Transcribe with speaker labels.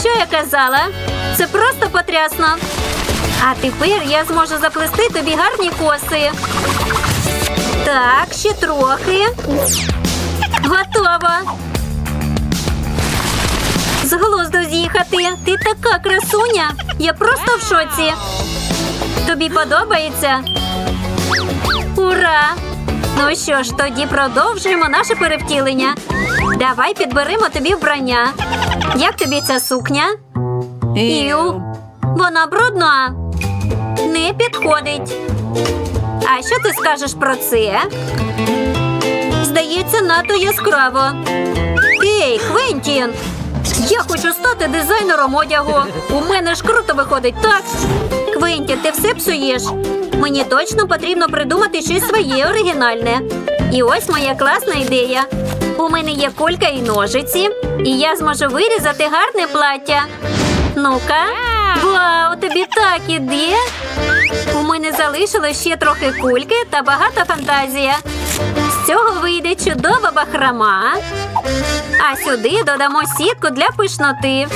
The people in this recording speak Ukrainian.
Speaker 1: Що я казала? Це просто потрясно. А тепер я зможу заплести тобі гарні коси. Так, ще трохи. Готово. З глузду з'їхати. Ти така красуня. Я просто в шоці. Тобі подобається? Ура! Ну що ж, тоді продовжуємо наше перевтілення. Давай підберемо тобі вбрання. Як тобі ця сукня? Ію. Вона брудна. Не підходить. А що ти скажеш про це? Здається, надто яскраво. Ей, Квентін! Я хочу стати дизайнером одягу. У мене ж круто виходить, так? Ти все псуєш. Мені точно потрібно придумати щось своє оригінальне. І ось моя класна ідея. У мене є кулька і ножиці, і я зможу вирізати гарне плаття. Ну-ка. Вау, тобі так іде. У мене залишилось ще трохи кульки та багата фантазія. З цього вийде чудова бахрома. А сюди додамо сітку для пишноти.